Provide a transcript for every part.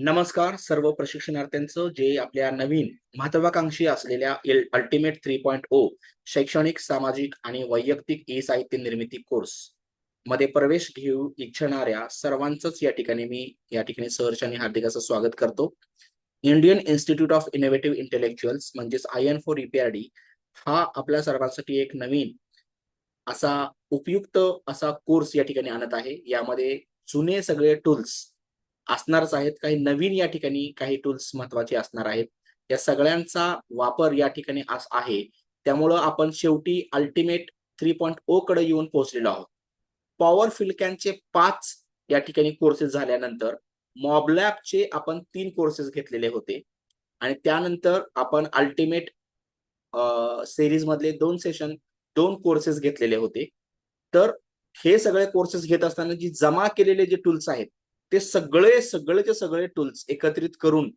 नमस्कार सर्व प्रशिक्षणार्थ्यांचं जे आपल्या नवीन महत्वाकांक्षी असलेल्या अल्टिमेट थ्री पॉईंट ओ शैक्षणिक सामाजिक आणि वैयक्तिक ई साहित्य निर्मिती कोर्समध्ये प्रवेश घेऊ इच्छिणाऱ्या सर्वांचंच या ठिकाणी मी या ठिकाणी सहर्ष आणि हार्दिकाचं स्वागत करतो. Indian institute of innovative intellectuals म्हणजेच आय एन फोर ईपीआरडी हा आपल्या सर्वांसाठी एक नवीन असा उपयुक्त असा कोर्स या ठिकाणी आणत आहे. यामध्ये जुने सगळे टूल्स असणारच आहेत. काही नवीन या ठिकाणी काही टूल्स महत्त्वाचे असणार आहेत. या सगळ्यांचा वापर या ठिकाणी आहे. त्यामुळं आपण शेवटी अल्टिमेट थ्री पॉईंट ओ कडे येऊन पोहोचलेलो आहोत. पॉवर फिल्कॅनचे पाच या ठिकाणी कोर्सेस झाल्यानंतर मॉबलॅबचे आपण तीन कोर्सेस घेतलेले होते. आणि त्यानंतर आपण अल्टिमेट सिरीज मधले दोन सेशन दोन कोर्सेस घेतलेले होते. तर हे सगळे कोर्सेस घेत असताना जी जमा केलेले जे टूल्स आहेत ते सगळे सगळेचे सगळे टूल्स एकत्रित करून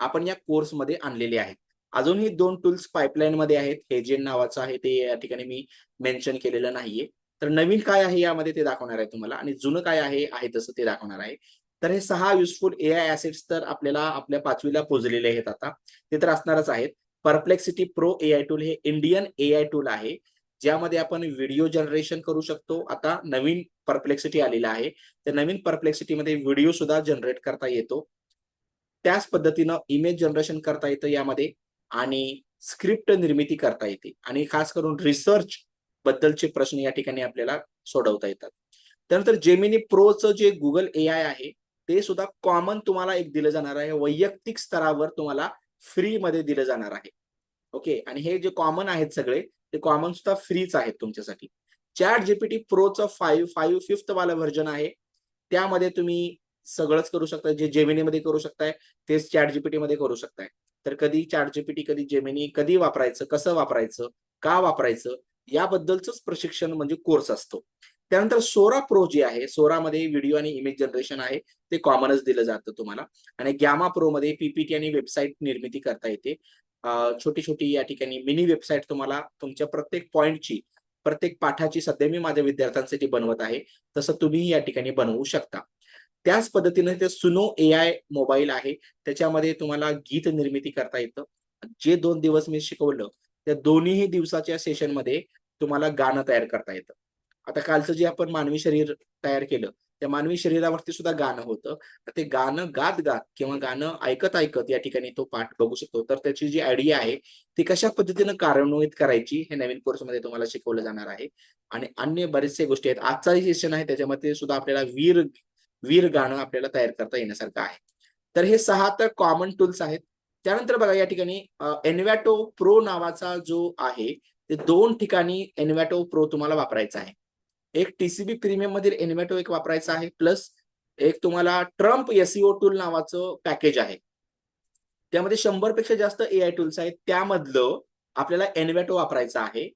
आपण या कोर्समध्ये आणलेले आहेत. अजूनही दोन टूल्स पाईपलाईन मध्ये आहेत. हे जे नावाचं आहे ते या ठिकाणी मी मेन्शन केलेलं नाहीये. तर नवीन काय आहे यामध्ये ते दाखवणार आहे तुम्हाला आणि जुनं काय आहे आहे तसं ते दाखवणार आहे. तर हे सहा युजफुल ए आय ऍसेट्स तर आपल्याला आपल्या पाचवीला पोचलेले आहेत आता. ते तर असणारच आहेत. Perplexity pro A I tool हे इंडियन ए आय टूल आहे. ज्यामध्ये आपण व्हिडिओ जनरेशन करू शकतो. आता नवीन परप्लेक्सिटी आलेला आहे. त्या नवीन परप्लेक्सिटीमध्ये व्हिडिओ सुद्धा जनरेट करता येतो. त्याच पद्धतीनं इमेज जनरेशन करता येतं यामध्ये आणि स्क्रिप्ट निर्मिती करता येते. आणि खास करून रिसर्च बद्दलचे प्रश्न या ठिकाणी आपल्याला सोडवता येतात. त्यानंतर जेमिनी प्रोचं जे गुगल ए आय आहे ते सुद्धा कॉमन तुम्हाला एक दिलं जाणार आहे. वैयक्तिक स्तरावर तुम्हाला फ्री मध्ये दिलं जाणार आहे. ओके आणि हे जे कॉमन आहेत सगळे ते कॉमन सुद्धा फ्रीच आहेत तुमच्यासाठी. चॅट जीपीटी प्रोचं फाईव्ह फाईव्ह फिफ्थ वाला व्हर्जन आहे. त्यामध्ये तुम्ही सगळंच करू शकता जे जेमिनी मध्ये करू शकताय तेच चॅट जीपीटी मध्ये करू शकताय. तर कधी चॅट जीपीटी कधी जेमिनी कधी वापरायचं कसं वापरायचं का वापरायचं याबद्दलच प्रशिक्षण म्हणजे कोर्स असतो. त्यानंतर सोरा प्रो जे आहे सोरामध्ये व्हिडिओ आणि इमेज जनरेशन आहे ते कॉमनच दिलं जातं तुम्हाला. आणि गॅमा प्रो मध्ये पीपीटी आणि वेबसाईट निर्मिती करता येते. छोटी छोटी या ठिकाणी मिनी वेबसाईट तुम्हाला तुमच्या प्रत्येक पॉइंटची प्रत्येक पाठाची सध्या मी माझ्या विद्यार्थ्यांसाठी बनवत आहे. तसं तुम्ही या ठिकाणी बनवू शकता. त्याच पद्धतीने ते सुनो ए आय मोबाईल आहे. त्याच्यामध्ये तुम्हाला गीत निर्मिती करता येतं. जे दोन दिवस मी शिकवलं त्या दोन्ही दिवसाच्या सेशनमध्ये तुम्हाला गाणं तयार करता येतं. आता कालचं जे आपण मानवी शरीर तयार केलं त्या मानवी शरीरावरती सुद्धा गाणं होतं. तर ते गाणं गात गात किंवा गाणं ऐकत ऐकत या ठिकाणी तो पाठ बघू शकतो. तर त्याची जी आयडिया आहे ती कशा पद्धतीनं कार्यान्वित करायची हे नवीन कोर्समध्ये तुम्हाला शिकवलं जाणार आहे. आणि अन्य बरेचसे गोष्टी आहेत. आजचा जे सेशन आहे. त्याच्यामध्ये सुद्धा आपल्याला वीर वीर गाणं आपल्याला तयार करता येण्यासारखं आहे. तर हे सहा तर कॉमन टूल्स आहेत. त्यानंतर बघा या ठिकाणी एनवॅटो प्रो नावाचा जो आहे ते दोन ठिकाणी एनवॅटो प्रो तुम्हाला वापरायचा आहे. एक टीसीबी प्रीमियम मधील एनिमेटो एक वापरायचा आहे. प्लस एक तुम्हाला ट्रम्प एसईओ टूल नावाचं पॅकेज आहे. त्यामध्ये शंभरपेक्षा जास्त ए आय टूल्स आहेत. त्यामधलं आपल्याला एनवॅटो वापरायचं आहे.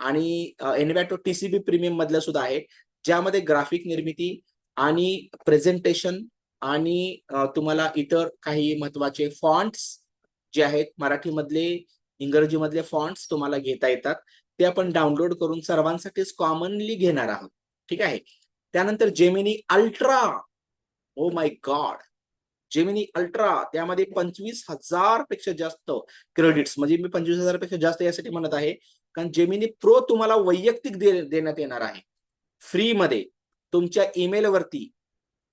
आणि एनवॅटो टीसीबी प्रीमियम मधलं सुद्धा आहे. ज्यामध्ये ग्राफिक निर्मिती आणि प्रेझेंटेशन आणि तुम्हाला इतर काही महत्त्वाचे फॉन्ट्स जे आहेत मराठीमधले इंग्रजीमधले फॉन्ट्स तुम्हाला घेता येतात. ते आपण डाउनलोड करून सर्वांसाठीच कॉमनली घेणार आहोत. ठीक आहे? त्यानंतर Gemini ultra oh my God Gemini ultra त्यामध्ये पंचवीस हजारपेक्षा जास्त क्रेडिट्स म्हणजे मी पंचवीस हजारपेक्षा जास्त यासाठी म्हणत आहे. कारण जेमिनी प्रो तुम्हाला वैयक्तिक देण्यात येणार आहे. फ्री मध्ये. तुमच्या ईमेल वरती.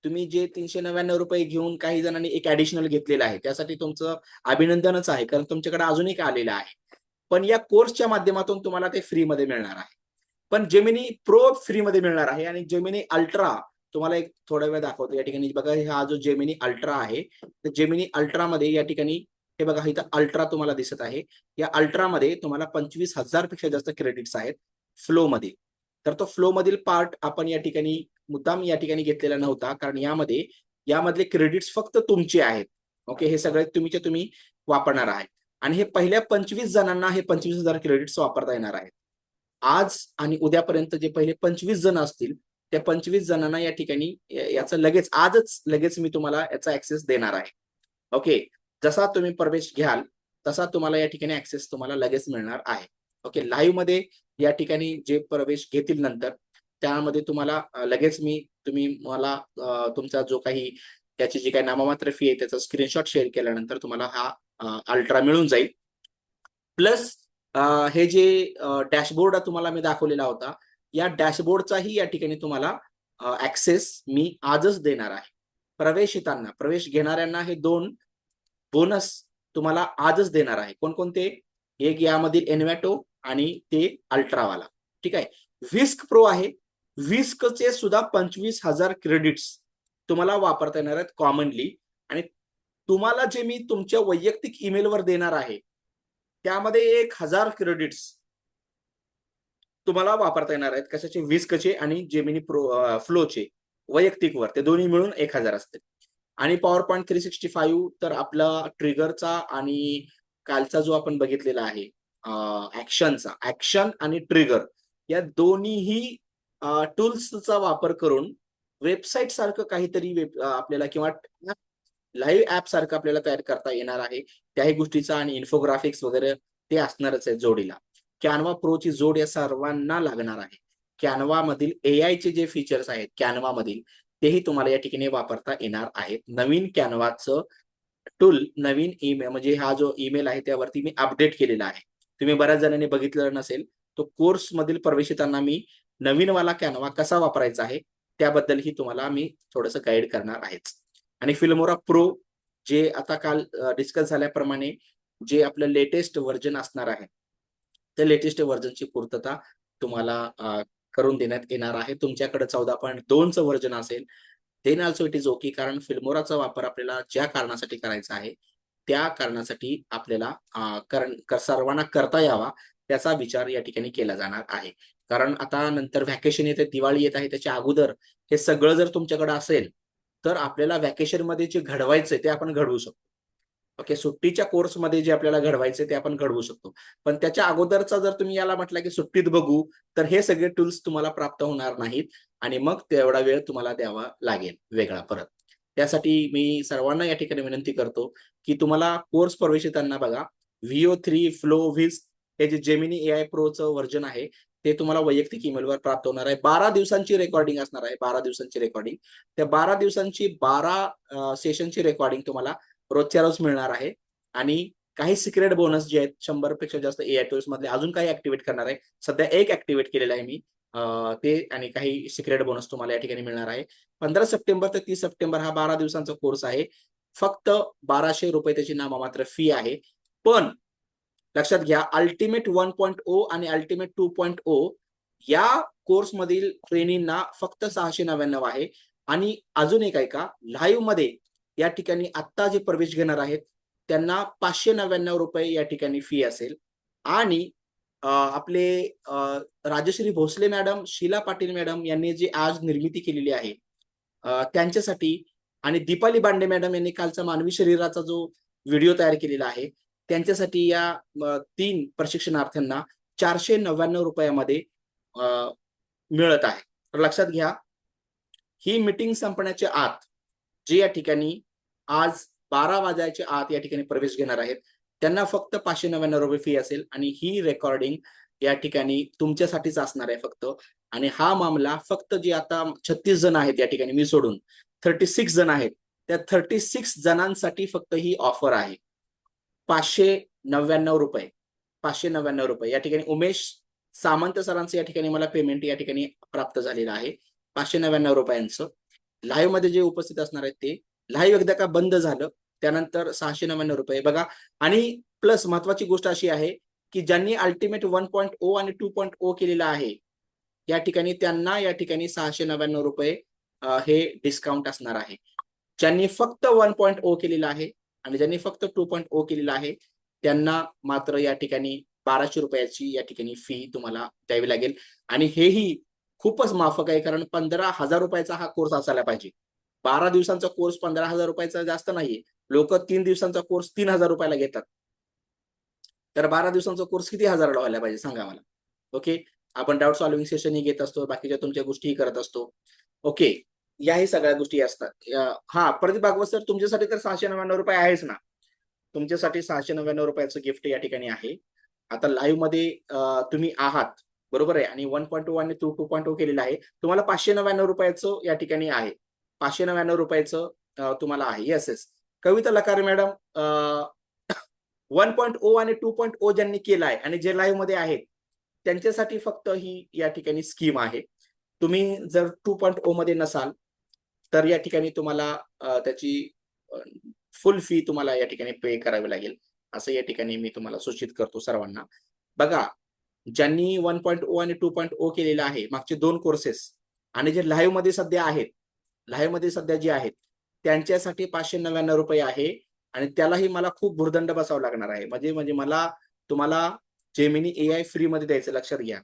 तुम्ही जे तीनशे नव्याण्णव रुपये घेऊन काही जणांनी एक ऍडिशनल घेतलेलं आहे त्यासाठी तुमचं अभिनंदनच आहे कारण तुमच्याकडे अजून एक आलेलं आहे. पण या कोर्सच्या माध्यमातून तुम्हाला ते फ्रीमध्ये मिळणार आहे. पण जेमिनी प्रो फ्रीमध्ये मिळणार आहे आणि जेमिनी अल्ट्रा तुम्हाला एक थोडा वेळ दाखवतो. या ठिकाणी बघा हा जो जेमिनी अल्ट्रा आहे तर जेमिनी अल्ट्रामध्ये या ठिकाणी हे बघा इथं अल्ट्रा तुम्हाला दिसत आहे. या अल्ट्रामध्ये तुम्हाला पंचवीस हजारपेक्षा जास्त क्रेडिट्स आहेत फ्लोमध्ये तर तो फ्लो मधील पार्ट आपण या ठिकाणी मुद्दाम या ठिकाणी घेतलेला नव्हता कारण यामध्ये यामधले क्रेडिट्स फक्त तुमचे आहेत. ओके हे सगळे तुम्हीचे तुम्ही वापरणार आहे. आणि हे पहिल्या पंचवीस जणांना हे पंचवीस हजार क्रेडिट्स वापरता येणार आहेत. आज आणि उद्यापर्यंत जे पहिले पंचवीस जण असतील त्या पंचवीस जणांना या ठिकाणी याचं लगेच आजच लगेच मी तुम्हाला याचा ऍक्सेस देणार आहे. ओके जसा तुम्ही प्रवेश घ्याल तसा तुम्हाला या ठिकाणी ऍक्सेस तुम्हाला लगेच मिळणार आहे. ओके लाईव्हमध्ये या ठिकाणी जे प्रवेश घेतील नंतर त्यामध्ये तुम्हाला लगेच मी तुम्ही मला तुमचा जो काही त्याची जी काही नाममात्र फी आहे त्याचा स्क्रीनशॉट शेअर केल्यानंतर तुम्हाला हा अल्ट्रा मिळून जाईल. प्लस हे जे डॅशबोर्ड तुम्हाला मी दाखवलेला होता या डॅशबोर्डचाही या ठिकाणी तुम्हाला ऍक्सेस मी आजच देणार आहे. प्रवेशितांना प्रवेश घेणाऱ्यांना हे दोन बोनस तुम्हाला आजच देणार आहे. कोणकोणते? एक यामधील एनवॅटो आणि ते अल्ट्रावाला ठीक आहे? विस्क प्रो आहे. विस्कचे सुद्धा पंचवीस हजार क्रेडिट्स तुम्हाला वापरता येणार आहेत कॉमनली आणि तुम्हाला जे मी तुमच्या वैयक्तिक ईमेलवर देणार आहे त्यामध्ये एक हजार क्रेडिट्स तुम्हाला वापरता येणार आहेत. कशाचे? विस्कचे आणि जेमिनी प्रो फ्लोचे वैयक्तिक वर ते दोन्ही मिळून एक हजार असते आणि PowerPoint three sixty five तर आपला ट्रिगरचा आणि कालचा जो आपण बघितलेला आहे ऍक्शनचा ऍक्शन आणि ट्रिगर या दोन्हीही टूल्सचा वापर करून वेबसाईट सारखं काहीतरी वेब आपल्याला किंवा लाईव्ह ऍप सारखं आपल्याला तयार करता येणार आहे. त्याही गोष्टीचा आणि इन्फोग्राफिक्स वगैरे ते असणारच आहे जोडीला. कॅनवा प्रोची जोड या सर्वांना लागणार आहे. कॅनवा मधील ए चे जे फीचर्स आहेत कॅनवा मधील तेही तुम्हाला या ठिकाणी वापरता येणार आहेत. नवीन कॅनवाचं टूल नवीन ईमेल म्हणजे हा जो ईमेल आहे त्यावरती मी अपडेट केलेला आहे. तुम्ही बऱ्याच जणांनी बघितलं नसेल तो कोर्स मधील प्रवेशितांना मी नवीन वाला कॅनवा कसा वापरायचा आहे त्याबद्दलही तुम्हाला मी थोडंसं गाईड करणार आहेच. आणि फिल्मोरा प्रो जे आता काल डिस्कस झाल्याप्रमाणे जे आपलं लेटेस्ट व्हर्जन असणार आहे त्या लेटेस्ट व्हर्जनची पूर्तता तुम्हाला करून देण्यात येणार आहे. तुमच्याकडे चौदा पॉईंट दोनचं व्हर्जन असेल then also it is okay कारण फिल्मोराचा वापर आपल्याला ज्या कारणासाठी करायचा आहे त्या कारणासाठी आपल्याला सर्वांना करता यावा त्याचा विचार या ठिकाणी केला जाणार आहे. कारण आता नंतर व्हॅकेशन येते दिवाळी येत आहे त्याच्या अगोदर हे सगळं जर तुमच्याकडे असेल तर आपल्याला व्हॅकेशनमध्ये जे घडवायचंय ते आपण घडवू शकतो. ओके सुट्टीच्या कोर्समध्ये जे आपल्याला घडवायचे ते आपण घडवू शकतो. पण त्याच्या अगोदरचा जर तुम्ही याला म्हटलं की सुट्टीत बघू तर हे सगळे टूल्स तुम्हाला प्राप्त होणार नाहीत आणि मग तेवढा वेळ तुम्हाला द्यावा लागेल वेगळा परत. त्यासाठी मी सर्वांना या ठिकाणी विनंती करतो की तुम्हाला कोर्स प्रवेशितांना बघा. व्हीओ थ्री फ्लो व्हिस हे जे जेमिनी ए आय प्रोचं व्हर्जन आहे ते तुम्हाला वैयक्तिक ईमेलवर प्राप्त होणार आहे. बारा दिवसांची रेकॉर्डिंग असणार आहे. बारा दिवसांची रेकॉर्डिंग त्या बारा दिवसांची बारा सेशनची रेकॉर्डिंग तुम्हाला रोजच्या रोज मिळणार आहे. आणि काही सिक्रेट बोनस जे आहेत शंभरपेक्षा जास्त ए आय टूल्स मधले अजून काही ऍक्टिव्हेट करणार आहे. सध्या एक ऍक्टिव्हेट केलेला आहे मी. ते आणि काही सिक्रेट बोनस तुम्हाला या ठिकाणी मिळणार आहे. पंधरा सप्टेंबर ते तीस सप्टेंबर हा बारा दिवसांचा कोर्स आहे. फक्त बाराशे रुपये त्याची नाममात्र फी आहे. पण लक्षात घ्या अल्टिमेट वन पॉईंट ओ आणि अल्टिमेट टू पॉईंट ओ या कोर्स मधील ट्रेनिंगना फक्त सहाशे नव्याण्णव आहे. आणि अजून एक आहे का लाईव्हमध्ये या ठिकाणी आत्ता जे प्रवेश घेणार आहेत त्यांना पाचशे नव्याण्णव रुपये या ठिकाणी फी असेल. आणि आपले राजश्री भोसले मॅडम शीला पाटील मॅडम यांनी जी आज निर्मिती केलेली आहे त्यांच्यासाठी आणि दीपाली बांडे मॅडम यांनी कालचा मानवी शरीराचा जो व्हिडिओ तयार केलेला आहे त्यांच्यासाठी या तीन प्रशिक्षणार्थ्यांना चारशे नव्याण्णव रुपयामध्ये मिळत आहे. तर लक्षात घ्या ही मीटिंग संपण्याच्या आत जे या ठिकाणी आज बारा वाजायच्या आत या ठिकाणी प्रवेश घेणार आहेत त्यांना फक्त पाचशे नव्याण्णव रुपये फी असेल आणि ही रेकॉर्डिंग या ठिकाणी तुमच्यासाठीच असणार आहे फक्त. आणि हा मामला फक्त जे आता छत्तीस जण आहेत या ठिकाणी मी सोडून थर्टी सिक्स जण आहेत त्या थर्टी सिक्स जणांसाठी फक्त ही ऑफर आहे. पाचशे नव्याण्णव रुपये. पाचशे नव्याण्णव रुपये. या ठिकाणी उमेश सामंत सरांचं या ठिकाणी मला पेमेंट या ठिकाणी प्राप्त झालेलं आहे. पाचशे नव्याण्णव रुपयांचं. लाईव्हमध्ये जे उपस्थित असणार आहेत ते लाईव्ह एकदा का बंद झालं त्यानंतर सहाशे नव्याण्णव रुपये. बघा आणि प्लस महत्वाची गोष्ट अशी आहे की ज्यांनी अल्टिमेट वन पॉईंट ओ आणि टू पॉईंट ओ केलेला आहे या ठिकाणी त्यांना या ठिकाणी सहाशे नव्याण्णव रुपये हे डिस्काउंट असणार आहे. ज्यांनी फक्त वन पॉईंट ओ केलेला आहे आणि ज्यांनी फक्त टू पॉईंट ओ केलेला आहे त्यांना मात्र या ठिकाणी बाराशे रुपयाची या ठिकाणी फी तुम्हाला द्यावी लागेल. आणि हेही खूपच माफक आहे कारण पंधरा हजार रुपयाचा हा कोर्स असायला पाहिजे. बारा दिवसांचा कोर्स पंधरा हजार रुपयाचा जास्त नाहीये. लोक तीन दिवसांचा कोर्स तीन हजार रुपयाला घेतात. तर बारा दिवसांचा कोर्स किती हजाराला व्हायला पाहिजे सांगा मला. ओके आपण डाऊट सॉल्विंग सेशनही घेत असतो बाकीच्या तुमच्या गोष्टीही करत असतो. ओके याही सगळ्या गोष्टी असतात. हा प्रदीप भागवत सर तुमच्यासाठी तर सहाशे नव्याण्णव रुपये आहेच ना. तुमच्यासाठी सहाशे नव्याण्णव रुपयाचं गिफ्ट या ठिकाणी आहे. आता लाईव्हमध्ये तुम्ही आहात बरोबर आहे? आणि वन पॉईंट टू आणि टू टू पॉईंट टू केलेलं आहे. तुम्हाला पाचशे नव्याण्णव रुपयाचं या ठिकाणी आहे. पाचशे नव्याण्णव रुपयाचं तुम्हाला आहे. Yes yes Kavita Lakare madam one point O आणि टू पॉईंट ओ ज्यांनी केला आहे आणि जे लाईव्हमध्ये आहेत त्यांच्यासाठी फक्त ही या ठिकाणी स्कीम आहे. तुम्ही जर टू पॉईंट ओ मध्ये नसाल तर या ठिकाणी तुम्हाला त्याची फुल फी तुम्हाला या ठिकाणी पे करावी लागेल. असं या ठिकाणी मी तुम्हाला सूचित करतो सर्वांना. बघा ज्यांनी वन पॉईंट ओ आणि टू पॉईंट ओ केलेलं आहे मागचे दोन कोर्सेस आणि जे लाईव्हमध्ये सध्या आहेत लाईव्हमध्ये सध्या जे आहेत त्यांच्यासाठी पाचशे नव्याण्णव रुपये आहे आणि त्यालाही मला खूप भुर्दंड बसावं लागणार आहे. म्हणजे म्हणजे मला तुम्हाला जेमिनी ए आय फ्री मध्ये द्यायचं लक्षात घ्या.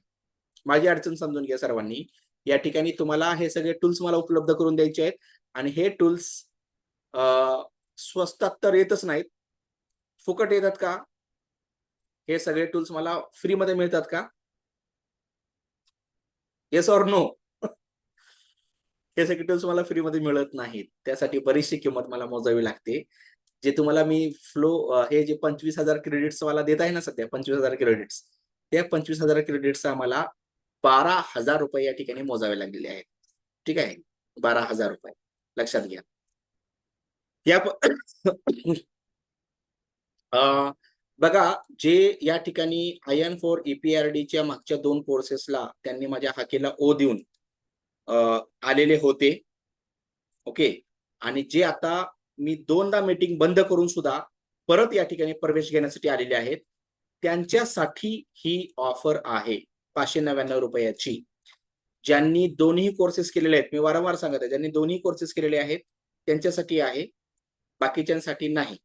माझी अडचण समजून घ्या सर्वांनी. या ठिकाणी तुम्हाला हे सगळे टूल्स मला उपलब्ध करून द्यायचे आहेत. आणि हे टूल्स स्वस्तात तर येतच नाहीत. फुकट येतात का? हे सगळे टूल्स मला फ्री मध्ये मिळतात का? येस ऑर नो हे सगळे टूल्स मला फ्री मध्ये मिळत नाहीत. त्यासाठी बरीचशी किंमत मला मोजावी लागते. जे तुम्हाला मी फ्लो हे जे पंचवीस हजार क्रेडिट्स मला देत आहे ना सध्या पंचवीस हजार क्रेडिट्स त्या पंचवीस हजार क्रेडिट्सचा मला बारा हजार रुपये या ठिकाणी मोजावे लागलेले आहेत. ठीक आहे? बारा हजार रुपये. लक्षात घ्या. या प- बघा जे या ठिकाणी आय एन फोर ईपीआरडीच्या मागच्या दोन कोर्सेसला त्यांनी माझ्या हाकेला ओ देऊन आलेले होते. ओके? आणि जे आता मी दोनदा मीटिंग बंद करून सुद्धा परत या ठिकाणी प्रवेश घेण्यासाठी आलेले आहेत त्यांच्यासाठी ही ऑफर आहे. पाचशे नव्याण्णव रुपयाची. ज्यांनी दोन्ही कोर्सेस केलेले आहेत मी वारंवार सांगत आहे ज्यांनी दोन्ही कोर्सेस केलेले आहेत त्यांच्यासाठी आहे बाकीच्यांसाठी नाही.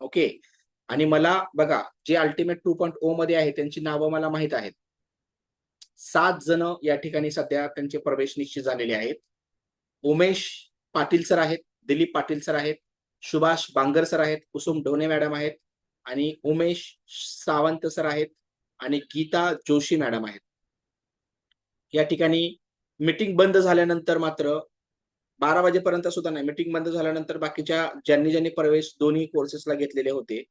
ओके आणि मला बघा जे अल्टिमेट टू पॉईंट ओ मध्ये आहे त्यांची नावं मला माहीत आहेत. सात जण या ठिकाणी सध्या त्यांचे प्रवेश निश्चित झालेले आहेत. उमेश पाटील सर आहेत दिलीप पाटील सर आहेत सुभाष बांगर सर आहेत कुसुम ढोणे मॅडम आहेत आणि उमेश सावंत सर आहेत आणि गीता जोशी मॅडम आहेत. या ठिकाणी मीटिंग बंद झाल्यानंतर मात्र बारा वाजेपर्यंत सुद्धा नाही मीटिंग बंद झाल्यानंतर बाकीच्या ज्यांनी ज्यांनी प्रवेश दोन्ही कोर्सेसला घेतलेले होते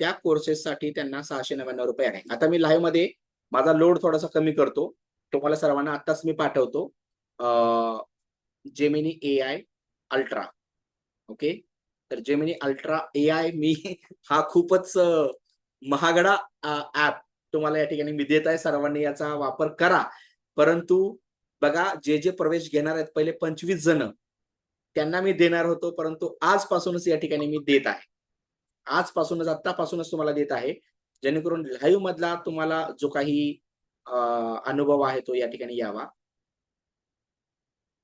त्या कोर्सेससाठी त्यांना सहाशे नव्याण्णव रुपये आहे. आता मी लाईव्हमध्ये माझा लोड थोडासा कमी करतो. तुम्हाला सर्वांना आताच मी पाठवतो. Gemini A I ultra okay तर जेमिनी अल्ट्रा ए आय मी हा खूपच महागडा ऍप तुम्हाला या ठिकाणी मी देत आहे. सर्वांनी याचा वापर करा. परंतु बघा जे जे प्रवेश घेणार आहेत पहिले पंचवीस जण. त्यांना मी देणार होतो परंतु आजपासूनच या ठिकाणी मी देत आहे. आजपासूनच आतापासूनच तुम्हाला देत आहे. जेणेकरून लाईव्ह मधला तुम्हाला जो काही अनुभव आहे तो या ठिकाणी यावा.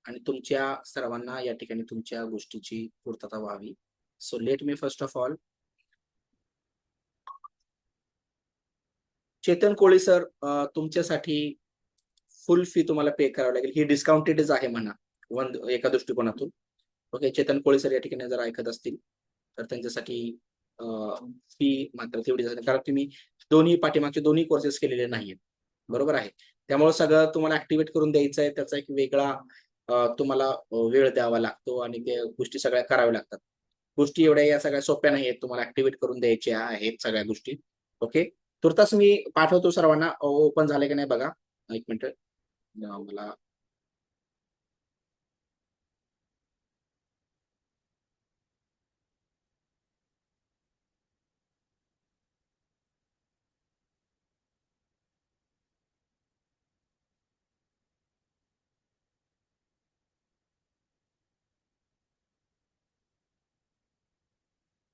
आणि तुमच्या सर्वांना या ठिकाणी तुमच्या गोष्टीची पूर्तता व्हावी. So let me first of all Chetan Koli sir तुमच्यासाठी फुल फी तुम्हाला पे करावी लागेल. ही डिस्काउंटेडच आहे म्हणा वन एका दृष्टिकोनातून. ओके चेतन कोळी सर या ठिकाणी जर ऐकत असतील तर त्यांच्यासाठी फी मात्र तेवढीच आहे कारण तुम्ही दोन्ही पाठीमागचे दोन्ही कोर्सेस केलेले नाहीत बरोबर आहे. त्यामुळे सगळं तुम्हाला ऍक्टिव्हेट करून द्यायचं आहे त्याचा एक वेगळा तुम्हाला वेळ द्यावा लागतो आणि त्या गोष्टी सगळ्या कराव्या लागतात. गोष्टी एवढ्या या सगळ्या सोप्या नाही आहेत तुम्हाला ऍक्टिव्हेट करून द्यायच्या आहेत सगळ्या गोष्टी. ओके तुर्तास मी पाठवतो सर्वांना. ओपन झाले की नाही बघा. एक मिनिट. मला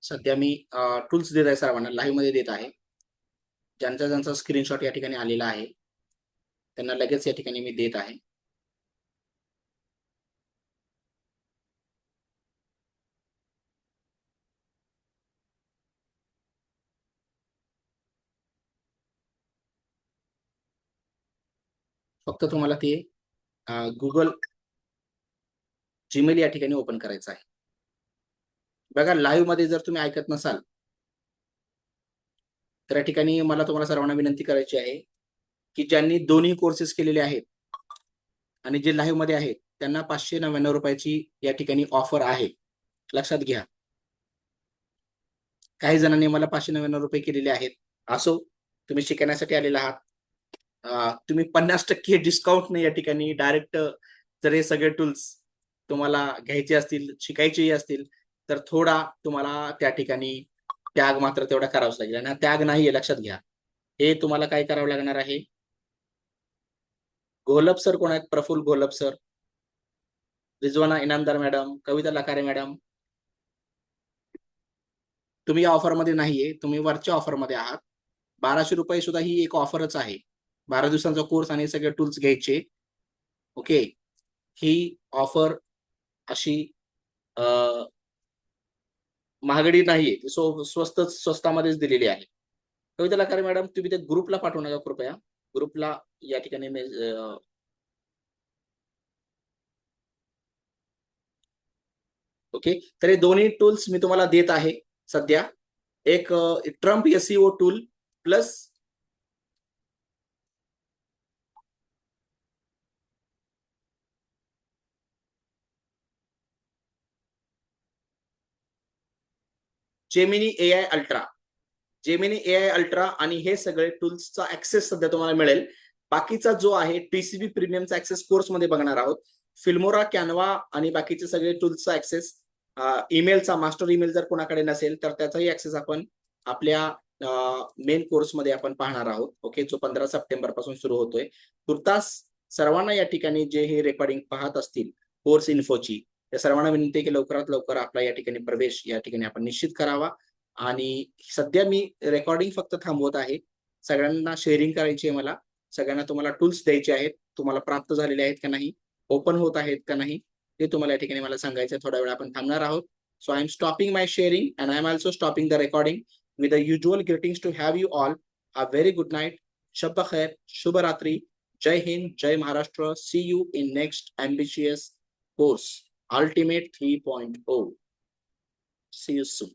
सध्या मी टूल्स देत आहे सर्वांना लाईव्हमध्ये देत आहे. ज्यांचा ज्यांचा स्क्रीनशॉट या ठिकाणी आलेला आहे. त्यांना लगेच या ठिकाणी मी देत आहे. फक्त तुम्हाला ते गुगल जीमेल या ठिकाणी ओपन करायचं आहे. बघा लाईव्हमध्ये जर तुम्ही ऐकत नसाल तर या ठिकाणी मला तुम्हाला सर्वांना विनंती करायची आहे की ज्यांनी दोन्ही कोर्सेस केलेले आहेत आणि जे लाईव्हमध्ये आहेत त्यांना पाचशे नव्याण्णव रुपयाची या ठिकाणी ऑफर आहे. लक्षात घ्या. काही जणांनी मला पाचशे नव्याण्णव रुपये केलेले आहेत. असो तुम्ही शिकण्यासाठी आलेला आहात. तुम्ही पन्नास टक्के डिस्काउंटने या ठिकाणी डायरेक्ट जर हे सगळे टूल्स तुम्हाला घ्यायचे असतील शिकायचेही असतील तर थोडा तुम्हाला त्या ठिकाणी त्याग मात्र तेवढा करावाच लागेल. आणि त्याग नाही आहे लक्षात घ्या. हे तुम्हाला काय करावं लागणार आहे? घोलप सर कोण आहेत? Prafull Gholap sir Rizwana Inamdar madam Kavita Lakare madam. तुम्ही या ऑफरमध्ये नाहीये तुम्ही वरच्या ऑफरमध्ये आहात. बाराशे रुपये सुद्धा ही एक ऑफरच आहे. बारा दिवसांचा कोर्स आणि सगळे टूल्स घ्यायचे. ओके? ही ऑफर अशी महागडी नाहीये. सो स्वस्त स्वस्तामध्येच दिलेली आहे. कविता लकारे मॅडम तुम्ही त्या ग्रुपला पाठवू नका कृपया. ग्रुपला या ओके. तर हे टूल्स मी तुम्हाला देत आहे सध्या. एक Trump SEO tool plus Gemini A I ultra Gemini A I ultra आणि हे सगळे टूल्सचा ऍक्सेस सध्या तुम्हाला मिळेल. बाकीचा जो आहे टीसीबी प्रीमियमचा ऍक्सेस कोर्समध्ये बघणार आहोत. फिल्मोरा कॅनवा आणि बाकीचे सगळे टूल्सचा ऍक्सेस ईमेलचा मास्टर ईमेल जर कोणाकडे नसेल तर त्याचाही ऍक्सेस आपण आपल्या मेन कोर्समध्ये आपण पाहणार आहोत. ओके जो पंधरा सप्टेंबरपासून सुरू होतोय. तुर्तास सर्वांना या ठिकाणी जे हे रेकॉर्डिंग पाहत असतील कोर्स इन्फोची त्या सर्वांना विनंती की लवकरात लवकर आपला या ठिकाणी प्रवेश या ठिकाणी आपण निश्चित करावा. आणि सध्या मी रेकॉर्डिंग फक्त थांबवत आहे. सगळ्यांना शेअरिंग करायची आहे मला. सगळ्यांना तुम्हाला टूल्स द्यायचे आहेत. तुम्हाला प्राप्त झालेले आहेत का नाही? ओपन होत आहेत का नाही? ते तुम्हाला या ठिकाणी मला सांगायचं थोडा वेळ आपण थांबणार आहोत. So I am stopping my sharing and I am also stopping the recording with the usual greetings to have you all. A very good night. Shabba khair. Shubha ratri jai hind. Jai maharashtra. See you in next ambitious course. Ultimate 3.0 see you soon.